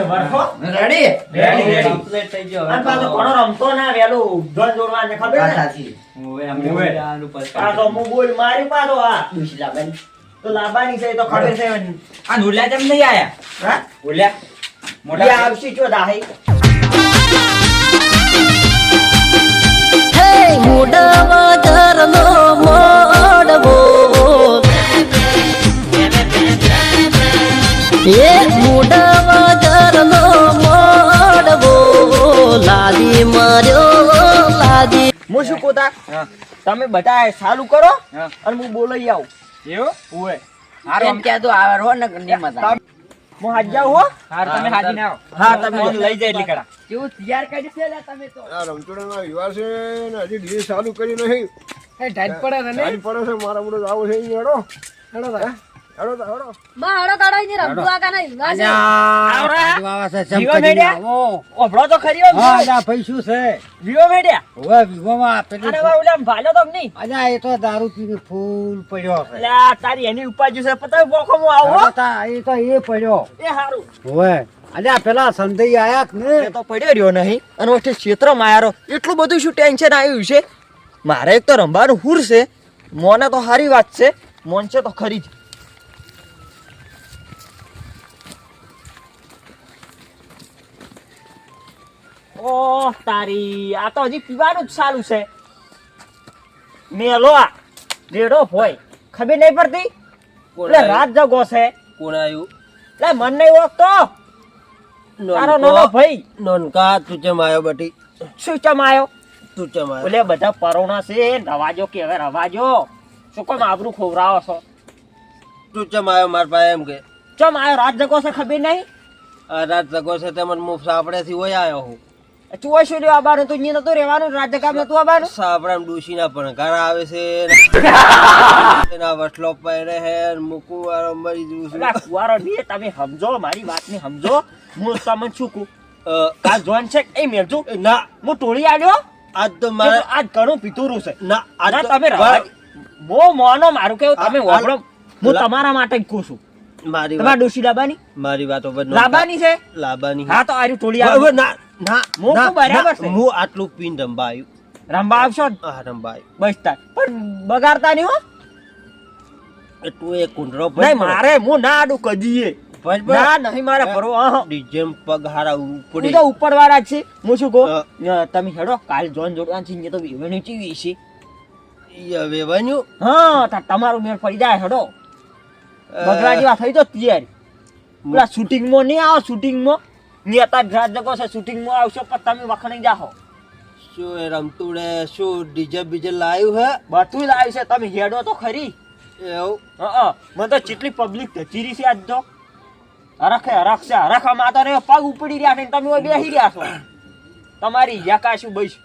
છે વરખો? Ready ready ready complete થઈ ગયો. અને પાછો ઘણો રમતો ના વેલો જોન જોડવા ને ખબર ને સાચી હવે અમે હવે. જવાનું પછી. તો હું બોલ મારી પાડો આ. દુશલા બેન તો લાબાની છે તો ખબર છે. આ નુલિયા કેમ નહીં આયા? હા? નુલિયા મોટા આવશી જો દાહી. હે મુડવદરનો મોડવો એ હું. શું કોતા તમે બધા ચાલુ કરો અને હું બોલાઈ આવું. એવું? ઓય હારું એમ કે તો આવે હો ને મજા હું હાજ જાઉં હો? હાર તમે હાજી ના હા તમે લઈ જાય એટલી કડા કેવું તૈયાર કરી છે તમે તો. આ રમતોડાના વિવાહ છે ને હજી ડીજે ચાલુ કર્યું નહીં. ટાઈટ પડે છે મારા મોઢે આવો છે અહીં હેડો. હેડો તા હેડો તા હેડો મારો કાઢાઈને રમતું આ કાના ઈવા છે. આવરા જીવો મેડ્યા? ઓભળો તો ખરી હો પૈસું છે? જીવો મેડ્યા? હવે વિવોમાં પેલું અને વા ઓલા ભાલ્યો તો નહીં અલ્યા એ તો દારૂ પીને ફૂલ પડ્યો છે. એટલે તારી એની ઉપાજુ છે પતાવ બોખો હું આવું તા- એ તો એ પડ્યો. એ હારું. હવે અલ્યા પેલા સંધઈ આયા ને. તો પડ્યો રહ્યો નહીં અને વચ્ચે ક્ષેત્રમાં આયારો એટલું બધું શું ટેન્શન આવ્યું છે? મારે એક તો રમવાનું હુર છે મોને તો સારી વાત છે મોન છે તો ખરી જ. ઓહ તારી. આ તો હજી પીવાનું જ સારું છે. મેલો આ. રેડો હોય. ખબર નહીં પડતી? એટલે રાત જગો છે. કોણ આવ્યું? એટલે મન નહીં ઓળખતો. તારો નાનો ભાઈ. નોનકા તું ચમ આવ્યો બટી? શું ચમ આવ્યો? તું ચમ આવ્યો? ઓલે બધા પરોણા છે. રવાજો કે હવે રવાજો. શું કોમ આબરું ખોવરાવો છો? તું ચમ આવ્યો માર પાસે એમ કે? ચમ આવ્યો? રાત જગો છે ખબર નહીં? રાત જગો છે તે મને મુફ સાંભળેથી હોય આવ્યો હું. ચુવા શું આવવાનું તું ઈ નતું રહેવાનું? રાત જગા નતું આવવાનું સાપડામાં ડૂસીના ભણકાર આવે છે એના વસલો પહેરે હે ને મૂકું મરી જઉં છું. કુવારો નહીં તમે સમજો મારી વાતને સમજો. હું તમને શું કહું આ જોન છે એ મેલજો ના. હું ટોળી આવ્યો આજ તો મારે આજ ઘણું પીતુરું છે. ના આજ તમે બહુ મોનો મારું કેવું તમે વાપરો. હું તમારા માટે જ કહું છું. મારી તમારા ડોશી લાબાની? મારી વાતો લાબાની છે? લાબાની. હા તો આર્યું ટોળી આવ્યો ના ના હું બરાબર છે. હું આટલું પીન રંબાયું. રંબા આવશો ને આ રંબાયું. બસ તાર. પણ બગાડતા નહીં હો. એ એ કુંડરો નહીં મારે હું ના આડું કદીએ ના નહીં મારે ભરવો અહં. પગ હારા હું તો ઉપર વાળા છે હું શું કહું? તમે હેડો કાલ જોન જોડવાનું છે તો વિવેનું ચીવી છે? ઈ હવે હા તમારું મેળ પડી જાય હેડો. બગડા જેવા થઈ તો તૈયારી. પેલા શૂટિંગમાં નહીં આવો શૂટિંગમાં નેતા જગો છે શૂટિંગમાં આવશો પણ તમે વખણી જાહો. શું એ રમતુડે શું ડીજે બીજે લાવ્યું હે? બધું લાવ્યું છે તમે હેડો તો ખરી. એવું? હા મને તો ચેટલી પબ્લિક ધચીરી છે આજ તો. હરખે હરખ છે હરખમાં રે પગ ઉપડી રહ્યા છે ને તમે બેસી રહ્યા છો. તમારી યાકા શું બઈશ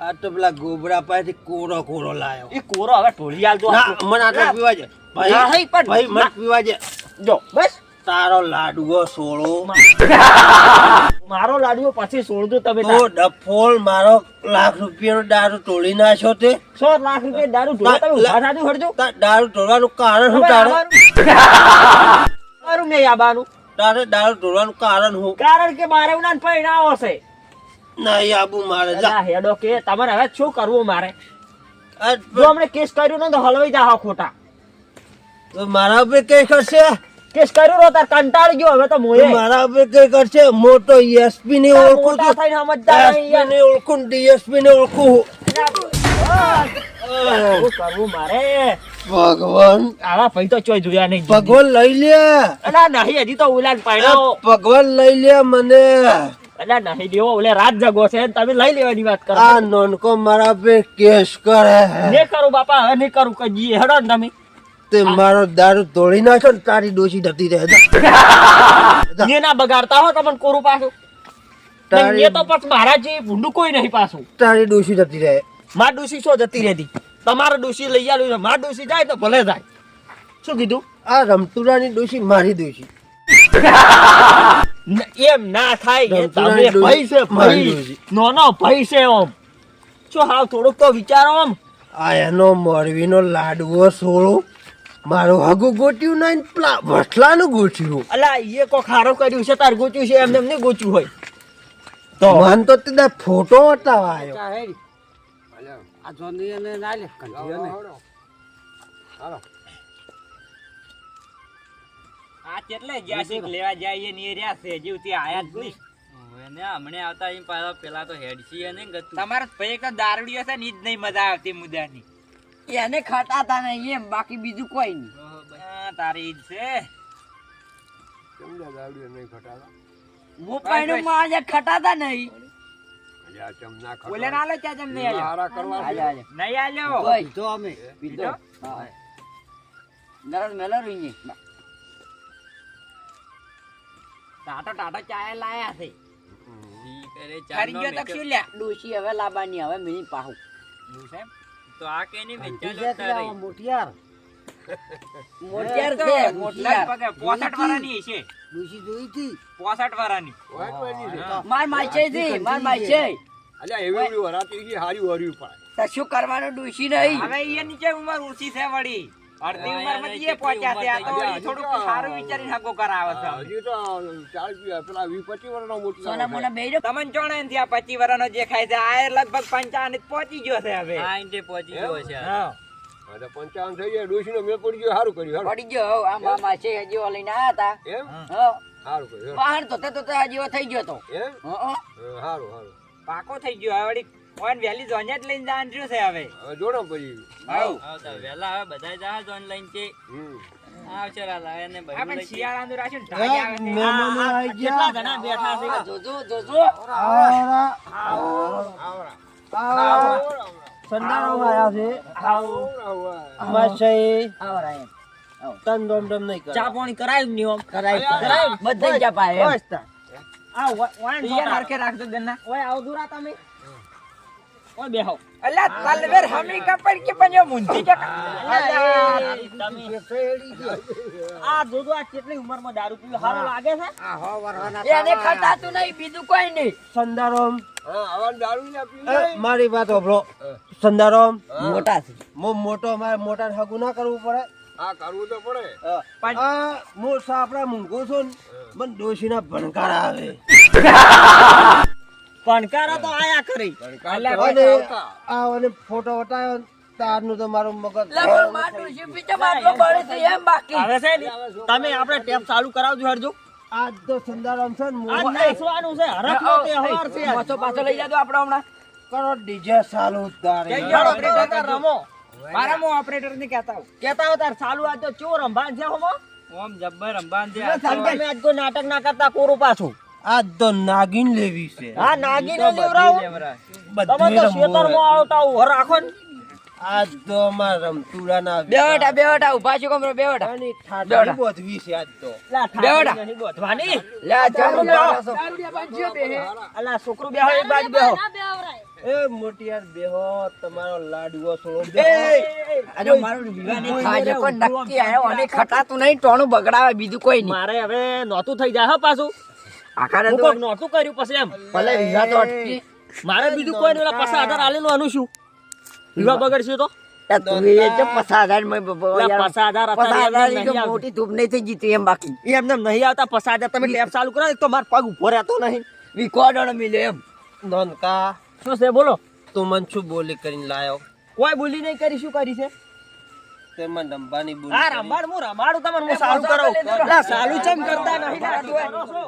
આ તો પેલા ગોબરા પાસેથી કોરો કોરો લાયો. એ કોરો હવે ઢોળી ના મને આટલો પીવા છે ભાઈ પણ ભાઈ મને પીવા છે જો બસ. તારો લાડવો સોળો મારો લાડવો પછી છોડજો તમે તો ડફોલ મારો લાખ રૂપિયાનો દારૂ તોડી નાખ્યો તે. સો લાખ રૂપિયા દારૂ ઢોળો તમે ઊભા દારૂ તોડવાનું કારણ શું તારે? મારું મેં આબાનું. તારે દારૂ તોડવાનું કારણ શું? કારણ કે મારે ઉના પરિણામો હશે નહીં આબુ મારે જા. હેડો કે તમારે હવે શું કરવું મારે? જો હમણે કેસ કર્યું ને તો હલવાઈ જાહો ખોટા. તો મારા ઉપર કેસ કરશે? કેસ કર્યો રો તાર કંટાળી ગયો હવે તો મોએ. મારા ઉપર કઈ કરશે? મોટો એસપી ને ઓળખું તો. થઈને સમજદાર નહીં ને ઓળખું ડીએસપી ને ઓળખું કરવું મારે? ભગવાન. આવા ભાઈ તો ચોય જોયા નહીં. ભગવાન લઈ લે. અલા નહીં હજી તો ઉલાન પાડ્યો. ભગવાન લઈ લે મને. અલા નહીં દેવો ઓલે રાત જગો છે તમે લઈ લેવાની વાત કરો. આ નોનકો મારા પે કેસ કરે ને કરું બાપા હવે નહીં કરું કજીએ હેડો ને તમે. તે મારો દારૂ તોડી નાખ્યો ને તારી ડોસી જતી રહે. ને ના બગાડતા હો તમને કોરું પાછું? તારી- તો પછી મારા જે ભૂંડું કોઈ નહીં પાછું. તારી ડોસી જતી રહે. માર ડોસી શું જતી રહેતી? તમારો ડોસી લઈ આવ્યું માર ડોસી જાય તો ભલે જાય. શું કીધું? આ રમતુરાની ડોસી મારી ડોસી એમ ના થાય. તમે ભાઈ છે ભાઈ. નો નો ભાઈ છે ઓમ. શું હાવ થોડુંક તો વિચારો આમ આ એનો મોરવીનો લાડવો સોળો. મારું હગું ગોટ્યું નહીં પેલા વસલાનું ગોટ્યું અલા એ કો ખારો કર્યું છે તાર ગોચ્યું છે એમને એમને ગોચ્યું હોય. તો મન તો તે ફોટો હતા આવ્યો હેડી. આ જોની એને ના લે ને. આ કેટલે ગયા છે? લેવા જાય ને એ રહ્યા છે જીવતી આયા જ નહીં. એને હમણે આવતા પેલા તો હેડસી એને ગતું. તમારો ભાઈ એક તો છે ને ઈ જ નહીં મજા આવતી મુદ્દાની. એને ખટાતા નહીં એમ બાકી બીજું કોઈ નહીં. તારી ઈ જ છે. ચમડા દાવડીઓ નહીં ખટાતા? ખટાતા ચમ ના ખટાતા. બોલે ના લો ચા જમ નહીં આલ્યો હારા કરવા હાલે, છે. નહીં આલ્યો? કોઈ પીધો અમે પીધો. હા નરસ મેલો રહી ટાટો ટાટો ચાય લાયા છે. કરે ખરી ગયો તો શું લ્યા? ડોશી હવે લાબાની હવે મિની પાહુ. તો આ કઈ નહીં આવો મોટિયાર. મોટિયાર છે મોટિયાર. પગે 65 વાળાની છે ડૂસી જોઈ હતી? 65 વાળાની. વાત વાળી માર માચે છે માર માચે અલ્યા એવી એવી વરાતી છે, હારી વરવી પડે. તો શું કરવાનું ડોશી નહીં? હવે એ નીચે ઉંમર ઓછી છે વળી. અડધી ઉંમરમાં એ પહોંચ્યા છે આ તો ઈ સારું વિચારીને હગો કરાવે છે. હજી તો ચાર પેલા વીસ પચીસ વર્ષનો મોટી સોના મોના બેજો તમને જોણે ને ત્યાં પચીસ વર્ષનો જે ખાય છે આ લગભગ પંચાવન જ પહોંચી ગયો છે હવે. આ ઇન્ટે પહોંચી ગયો છે. હા. હા, પંચાવન થઈ જાય ડોશીનો મેળ પડી ગયો સારું કર્યું. પડી ગયો આ માછે હજી લઈને આયા હતા. એમ? હા. સારું કર્યું બહાર તો તે તો હજી થઈ ગયો તો. એમ? હં, હં. હા, સારું સારું. પાકો થઈ ગયો હવે વળી ઓન વેલી જોન જ લઈને જવાનું રહ્યું છે હવે. હવે જોડો પછી. આવ વહેલા હવે બધા જહાજ ઓનલાઈન છે હમ. આવશે રાલા એને આ પણ શિયાળાનું રાખ્યું ને આવે છે. મહેમાનો આવી કેટલા ગયા બેઠા છે? આ જોજો જોજો. સંદારો આયા છે. આવરા. માછઈ આવરા તન ડોમ ડોમ નહીં કરે. ચા પાણી કરાયું ને આમ? કરાય. કરાય બધા જ પાય બસ આ રાખજો ગન્ના. ઓય આવો દૂરા તમે. ઓય બેહો? અલ્યા તલવેર હમી કપડ કે પંજો મુંધી કે? અલ્યા, એ તમે આ જોજો આ કેટલી ઉંમરમાં દારૂ પીવું સારું લાગે છે? એને ખટાતું નહીં બીજું કોઈ નહીં. સંદારોમ. હા, આવા દારૂ ના પીવું એ, નહીં. મારી વાત હોભળો સંદારોમ. મોટા છે. મો મોટો મારે મોટા હગુ ના કરવું પડે? હા કરવું તો પડે. પણ- આ સાપડા મૂંઘું છું ને મને ડોશીના ભણકાર આવે. પણકારા તો આયા કરી અને ફોટો વટાયો તારનું તો મારું મગજ એમ બાકી. હવે છે તમે આપણે ટેપ ચાલુ કરાવજો હરજો. આજ તો સંદારામ છે ને આજ છે છે. પાછો પાછો લઈ જાજો આપણે હમણાં. કરો ડીજે ચાલુ તારે. રમો. મારા મો ઓપરેટર ને કહેતા હું કેતા હો તાર ચાલુ આજ તો ચો રંભાન છે હોમો ઓમ જબ્બર અંબાન છે આજ નાટક ના કરતા કોરું પાછું. આજ તો નાગીન લેવી છે. હા નાગીને લેવરાવ તમે તો બધે ખેતરમાં આવતા ઊભા રાખો ને. આજ તો અમાર રમતુડા ના બેવટા બેવટા ઊભા છો કમરો બેવટા આની ઠાઠી બોધવી છે આજ તો. ઠાઠી નહીં બોધવાની? લે આ ચાલુ અલા છોકરો બેહો એક બાજુ બેહો. એ મોટિયાર બેહો તમારો લાડવો છોડો. બેહો એ, અરે મારું વિવાહ નહીં થાય કોણ નક્કી આયો અને ખટાતું નહીં ટોણું બગડાવે બીજું કોઈ નહીં. મારે હવે નોતું થઈ જાય હો પાછું. હું તો નોતું કર્યું પછી એમ. ભલે વિવાહ તો અટકી. મારે બીજું કોઈ નહીં પાછા આધાર આલેલું આનું શું? વિવાહ બગડશે તો. મોટી ધૂપ નહીં થઈ જીતી એમ બાકી. એમને નહીં આવતા પસાદ તમે લેબ ચાલુ કરો એક તો મારો પગ ઊભો રહેતો નહીં. વિકોડો મિલે એમ. નોનકા શું છે બોલો? તું મન શું બોલી કરીને લાયો? કોઈ બોલી નહીં કરી શું કરી છે? તે રંભાની બોલી આ. રંભાડ હું રમાડું તમને હું સારું કરાવું. લા સાલું ચમ કરતા નહીં લા, છો?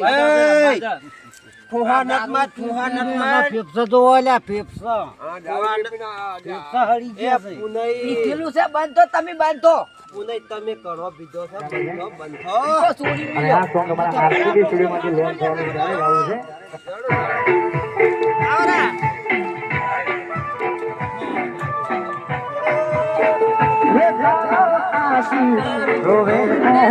માં ફુહા નટમાં, ફુહા નટમાં. હા, દારૂ પીને આ- એ પુનઈ, પીધેલું છે બાંધતો તમે બાંધતો પુનઈ તમે કરો બીજો છે બંધો બંધો. તો છે. મળ્યો रोहनोन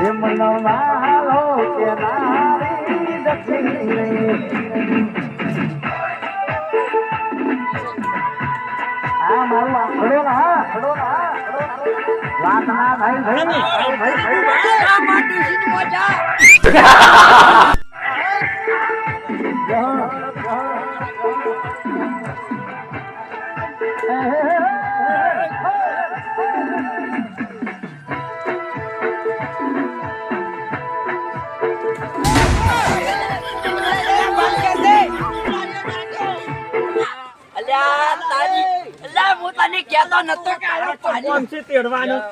हे मनो नो चारे અલ્યા નતો કે પાણી છે તેડવાનું.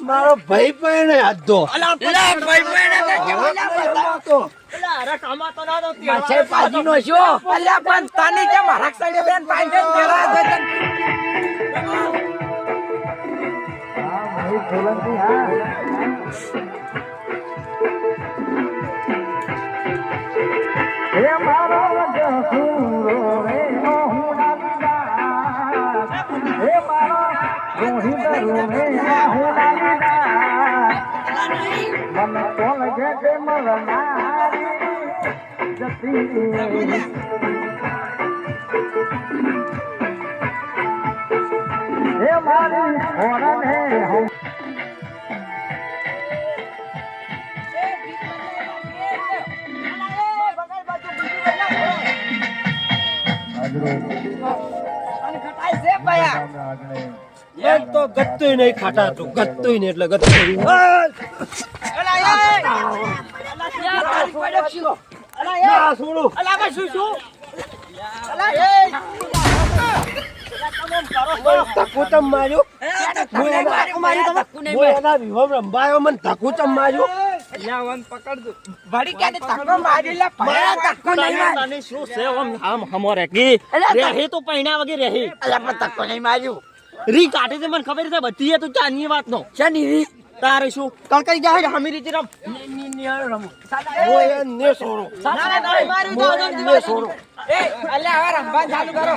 મારો ભાઈ પણ હાથો અલ્યા ભાઈ અરે કામાતો ના તો માછે પાજીનો શું અલ્યા પણ તને કેમ હરક સાઈડે બેન પાંજે તેરા છે તને એક તો ગત્તુંય નહીં ખાટાતું ગત્તુંય નહીં એટલે ગત્તુંય નહીં. ના, છોડું. ધક્કુ ચમ માર્યું? હું? એના- હું એના વિવાહ રંભાયો, મને ધક્કુ ચમ માર્યું? વળી ક્યારે ધક્કો મારી લે ભયા ધક્કો નહીં મારી. શું છે આમ આમ હમો રેકી અલ્યા, તો પૈણા વગર રહી. અલ્યા પણ ધક્કો નહીં માર્યું. રી કાઢે છે મને ખબર છે બધી તું ચાની વાત નો શની રી તારે શું કલકઈ જાય હમી રીતે રમ હું ઓય ને સોરો ના, ના, મારી તો ને સોરો એ અલે હવે રમવા ચાલુ કરો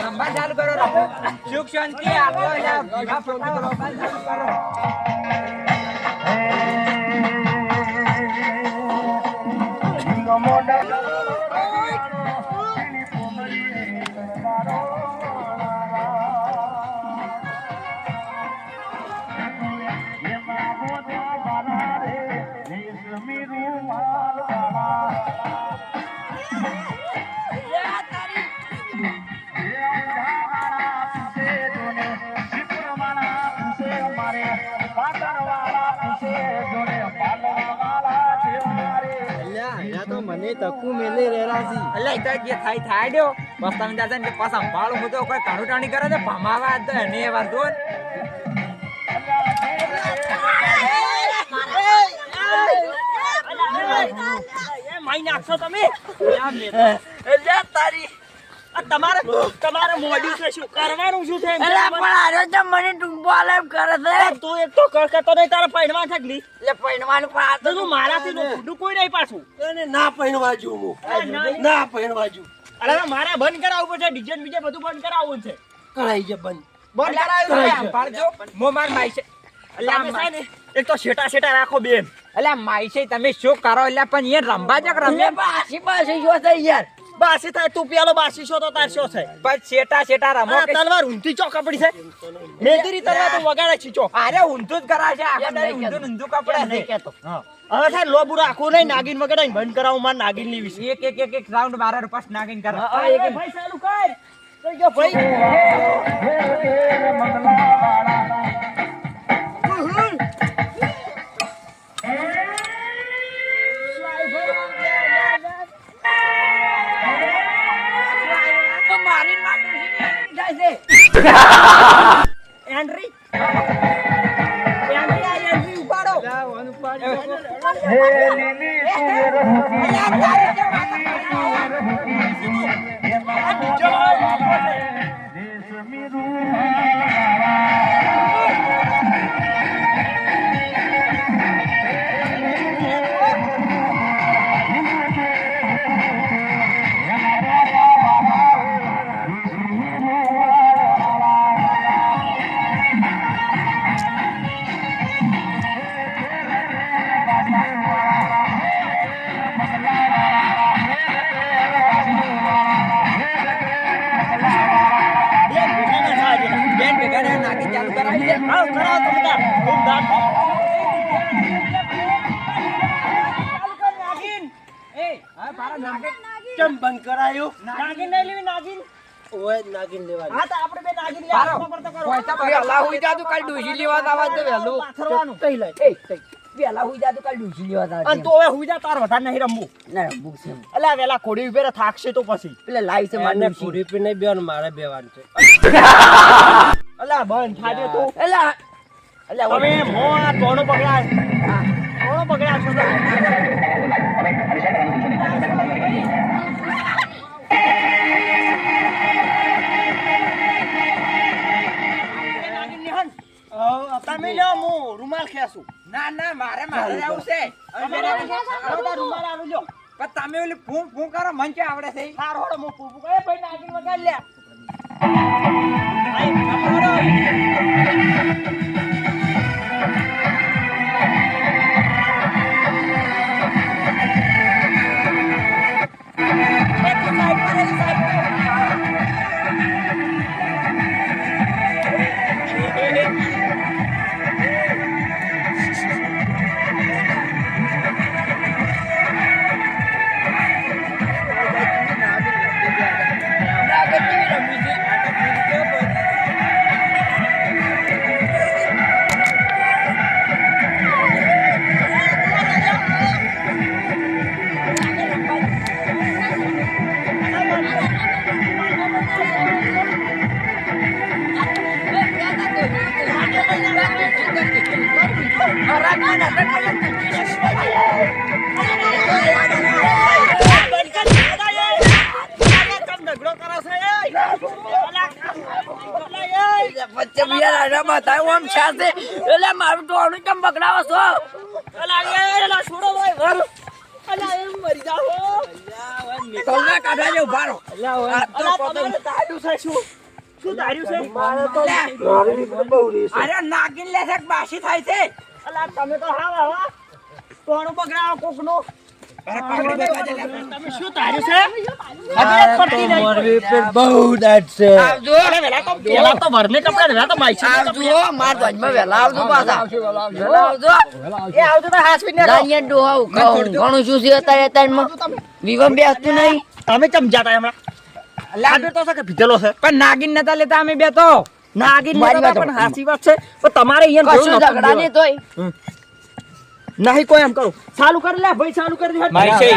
રમવા ચાલુ કરો રમો સુખ શાંતિ આપો અલ્યા ભીખા પકડો, રમવા ચાલુ મેલે રેરાજી ઈ તો જે થાય થાય દ્યો. બસ તમે દાદા ને પાછા સંભાળો હું તો કોઈ કાણુટાણી ટાણી કરે છે ભમાવા તો એને એ વાંધો એ માઈ નાખશો તમે તારી તમારે તમારે મોડી છે શું કરવાનું શું છે અલ્યા પણ આર્યો તો મને ટૂંપો આલે એમ કરે છે. તું એક તો કળકતો નહીં તારા પૈણમાં થકલી એટલે પૈણવાનું પણ આ તો તો મારાથી નું કોઈ નહીં પાછું. એને ના પહેણવા જ્યું હું. ના પહેણવા જ્યું. અરે મારે બંધ કરાવવું પડશે ડીજે બીજે બધું બંધ કરાવવું છે. કરાઈ છે બંધ. બંધ કરાવ્યું તમે સંભાળજો. મો માર માઈ છે છે એક તો શેટા શેટા રાખો બેન. એટલે માઈ છે તમે શું કરો? એટલે પણ એ રમવા જક રમે પાછી પાછી જો થઈ યાર? બાસી થાય તું પેલો બાસી છો તો તાર શો છે પણ શેટા શેટા રમો આ કે તલવાર ઊંધી ચો કપડી છે. મેદરી તલવાર તો વગાડે છે ચો અરે ઊંધું જ કરાય છે આખો દાડી ઊંધું કપડા ઊંધું કપડે છે. હવે થાય લોબુ રાખવું નહીં નાગીન વગાડે બંધ કરાવું માર નાગીનની વિશે. એક એક એક એક રાઉન્ડ મારા પાસ નાગીન એક ભાઈ ચાલુ કર. કઈ ગયો ભાઈ એન્ટ્રી એન્ટ્રી આ એન્ટ્રી ઉપાડો અલ્યા તારે જે વાતો તો કરો. પૈસા પર વહેલા હુઈ જા તું કાલ ડૂસી લેવા આવા દે વહેલું. પાથરવાનું. તઈ લે એ, તઈ. જા તું કાલ ડૂસી લેવા આવા અને તો હવે હુઈ જા તાર વધારે નહીં રમવું ના, છે. વેલા કોડી ઉભેરે થાકશે તો પછી એટલે લાઈવ છે મારે મને ડૂસી. પૂરી નહીં બેવાનું મારે બેવાનું છે અલા બંધ થાજે તું તમે મોણા ટોણો પકડ્યા ટોણો પકડ્યા છો તમે. લ્યો હું રૂમાલ ખેંચું. ના ના મારે મારે આવું છે. રૂમાલ આલું લ્યો. પણ તમે ઓલી ફૂં ફૂં કરો મન કે આવડે છે? સારું હોડો હું પૂપું કરે ભાઈ નાગિન વગાડ લે. કાઢવા જેવું ભારો અલા, તમારે તાર્યું છે શું? શું તાર્યું છે? મારી બહુ રીસ અરે નાગિન લે છે બાસી થાય છે અલા, તમે તો હા આવા. કોણ પકડાવો કોકનું. તમે શું તાર્યું છે? ખબર જ પડતી નહીં. મારી પર બહુ દાંત છે. આવજો. અલા, તો- વરને કપડાં, વેલા તો માઈસી આવજો. માર ધોજમાં વહેલા આવજો પાછા. વહેલા આવજો. એ આવજો તો હાસવીને દાનિયા ડોહા ઉખાવું. ઘણું શું છે અત્યારે અત્યારમાં? વિવમ બેસતું નહીં. તમે ચમ જાતા હમણાં તો છે કે ભીતેલો છે? પણ નાગિન નતા લેતા અમે બે તો. નાગીન મારી નતા વાત પણ હાસી વાત છે. પણ તમારે અહીંયા કશું ઝઘડા નહીં તોય. નહીં કોઈ એમ કરું ચાલુ કરી લે ભાઈ ચાલુ કરી દે. મારી છે.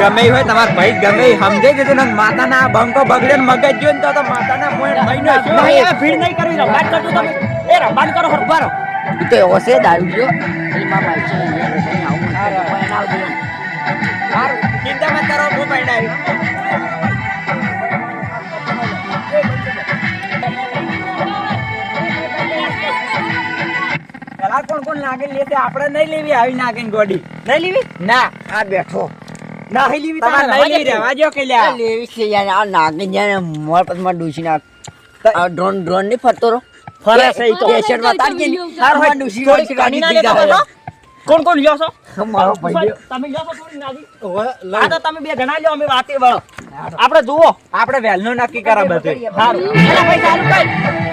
ગમે હોય તમાર ભાઈ ગમે સમજે કે તને માતાના બંકો બગડે ને મગજ જો ને તો તો માતાના મોય મહિનો નહીં આ ભીડ નહીં કરવી વાત કરજો તમે. એ રંબાટ કરો હરબારો. તો એવો છે દારૂ જો એમાં ભાઈ છે આવું. પણ ચિંતા મત કરો હું પરણાવી. પેલા કોણ કોણ નાગિન લેશે આપણે નહીં લેવી આવી નાગિન ગોડી. નહીં લેવી? ના. આ બેઠો. નહીં લેવી તમારે નહીં લેવી રહેવા જો કે લ્યા. લેવી છે યાર આ નાગિન જાય મોર પછમાં ડૂસી ના આ ડ્રોન ડ્રોનની ફરતો રહો ફરે છે ઈ તો. માં બતાડજે ગઈ હાર હોય ડૂસી હોય કાઢી ના દીધા કોણ કોણ લ્યો છો? મારો ભાઈ તમે લ્યો છો થોડી નાગી આ તો તમે બે જણા લ્યો અમે વાતે વળો. આપણે જુઓ. આપણે વહેલું નક્કી કરા બધું. સારું ભાઈ ચાલુ કર.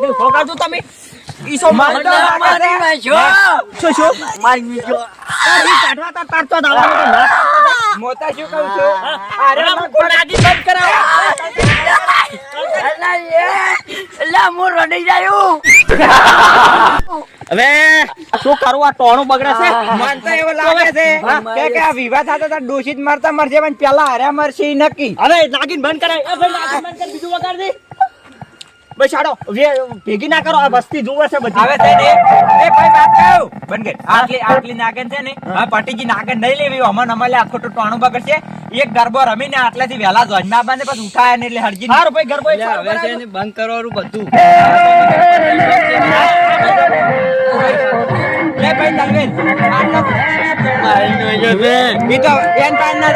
યા, વરની છો તમે ઈસો મારી મારતો છો શું શું? મારી નાખ્યો. તારી કાઢવા તાર તારતો દાવાનો તો ના મોતા શું કહું છું? હા, અરે મગફળી નાગી બંધ કરાવો. અલા એ, અલા મો રડી જાયો. હવે શું કરવું આ ટોણું બગડે છે. માનતા તો એવું લાગે છે કે કે આ વિવાહ થતા તો દોષિત મરતા મરશે પણ પેલા હાર્યા મરશે નક્કી. અરે નાગીન બંધ કરાય. એ ભાઈ નાગીન બંધ કર બીજું વગાડ દે. ભાઈ છાડો વે- ભેગી ના કરો આ વસ્તી જુએ છે બધી. હવે છે ને એ ભાઈ વાત કહું બન કર. આટલી આટલી નાગન છે ને હવે પટીજી નાગન નહીં લેવી અમન અમારે આખો ટોણું બગડશે. એક ગરબો રમીને આટલાથી વહેલા જોજના બાંધે પછી ઉઠાય ને એટલે હરજી હારું ભાઈ ગરબો હવે છે ને બંધ કરવાનું બધું. લે ભાઈ તલવેન આટલા તો એન પાન ના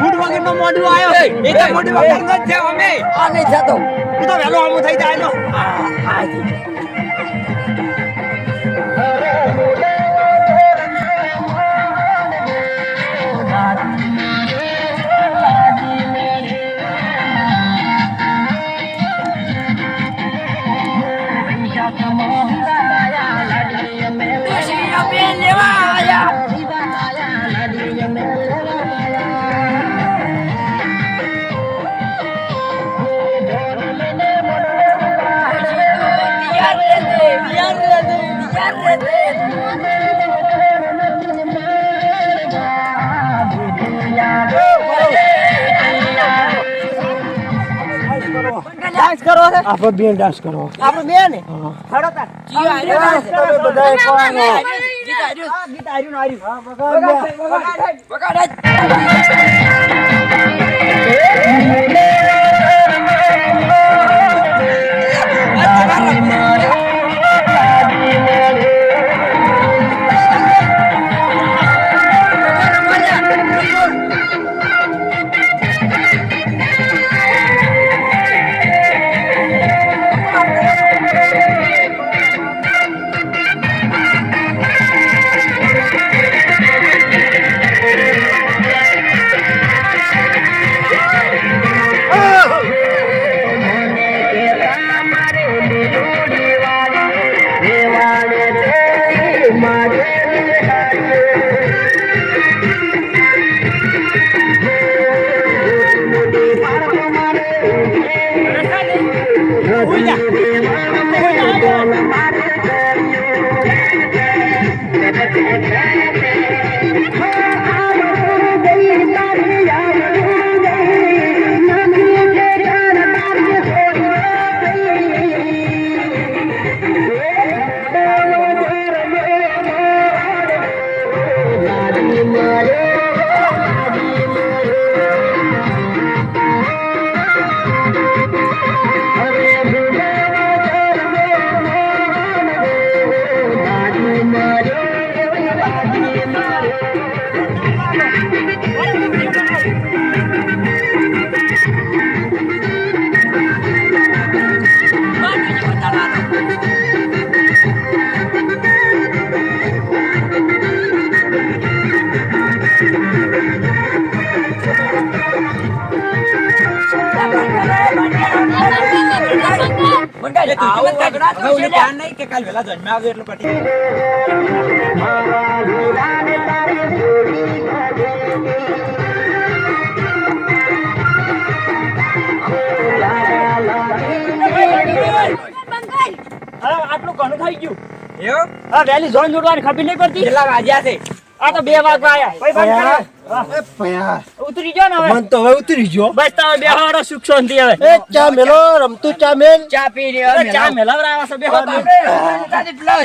જાતા વગર નો મોઢું આવ્યો એ તો મોટી વગરનો જ છે અમે. આ નહીં જતો. એ તો વહેલો આમું થઈ જાય નો આપણે બે ડાન્સ કરો આપણે બે ને હડો તાર તમે બધા એક વાર આવો. ગીત આર્યું ને હા, બગાડ લે. એ નહીં કે કાલ વહેલા જન્મ આવજો એટલું પટી આટલું ઘણું થઈ ગયું. એવું? હા વહેલી જોઈન જોડવાની ખબર નહીં પડતી. કેટલા વાગ્યા છે? આ તો બે વાગવા આવ્યા ભાઈ ભાઈ ઉતરી જો ને હવે. મન તો હવે ઉતરી જો બસ તમે બે હાડો સુખ શાંતિ હવે. એ ચા મેલો રમતું ચા મેલ. ચા પી લે હવે ચા મેલાવરાયા છે બે હાડો.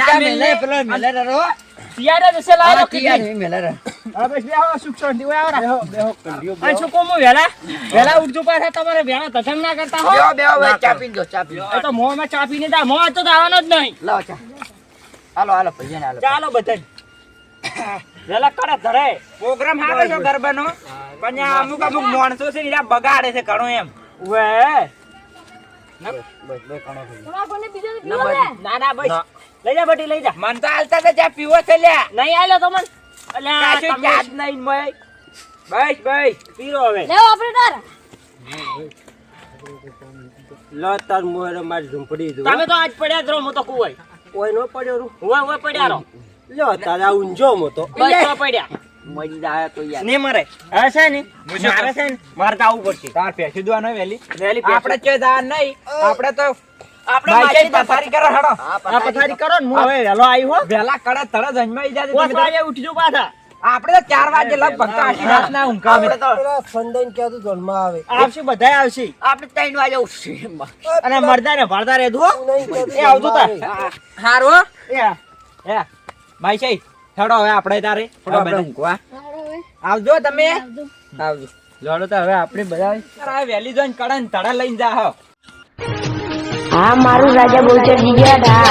ચા મેલે પેલો મેલે રો તૈયાર જ લાવો. તૈયાર મેલે રે. હા, બસ સુખ શાંતિ હોય આવરા. અને શું કહું હું વહેલા વહેલા ઉઠજો પાછા તમારે વહેલા તથંગ ના કરતા હો. બેહો બેહો ભાઈ ચા પી દો ચા પી એ તો મોંમાં ચા પીને જા મોં તો આવવાનો જ નહીં. લાવો ચા. હાલો હાલો ભૈયા હાલો. ચાલો બધા ધરે. પ્રોગ્રામ છે ગરબાનો? પણ અમુક અમુક માણસો છે ને બગાડે છે ઘણો એમ. વે તમારા કોઈને બીજો તો પીવો ને? ના ના બસ. લઈ જા બટી લઈ જા. મન તો હાલતા તો ચા પીવો છે લ્યા. નહીં આલ્યો તો મન. અલ્યા તમે યાદ નહીં મય બસ બસ. પીરો હવે. લેવો ઓપરેટર. લો તાર મોરે મારી ઝૂંપડી દો તમે તો આજ પડ્યા રહો હું તો કુવાય ઓય નો પડ્યો રૂ. હોય હોય પડ્યા રહો. લ્યો તારા ઊંઝો મો તો. બસ પડ્યા. મરી જાય તો યાર. ને મરે. હા છે ને મારે છે ને મારે તો આવવું પડશે. તાર પેસી દો ને વેલી વેલી આપણે ચે જા નહીં. આપણે તો આપણે મારી પથારી કરો હેડો. આ પથારી કરો ને હું હવે વહેલો આવી હો. વેલા કડા તરત જન્માઈ જાય વાગે ઉઠજો પાછા. આપણે તો ચાર વાગે લગભગ તો આખી રાત ના ઊંઘા અમે તો. સંદેન કે તો જન્મ આવે. આવશે બધાય આવશે. આપણે ત્રણ વાગે ઉઠશે અને મરદા ને ભરતા રહેજો. એ આવજો તાર. હારો એ એ ભાઈ છે. હેડો હવે આપણે તારે. આપણે આપણે ઊંઘવા આવજો તમે. આવજો. લડો તો હવે આપણે બધા વેલી જોઈને કડન તડા લઈને જા હો. આ મારું રાજા બહુચર જીગ્યા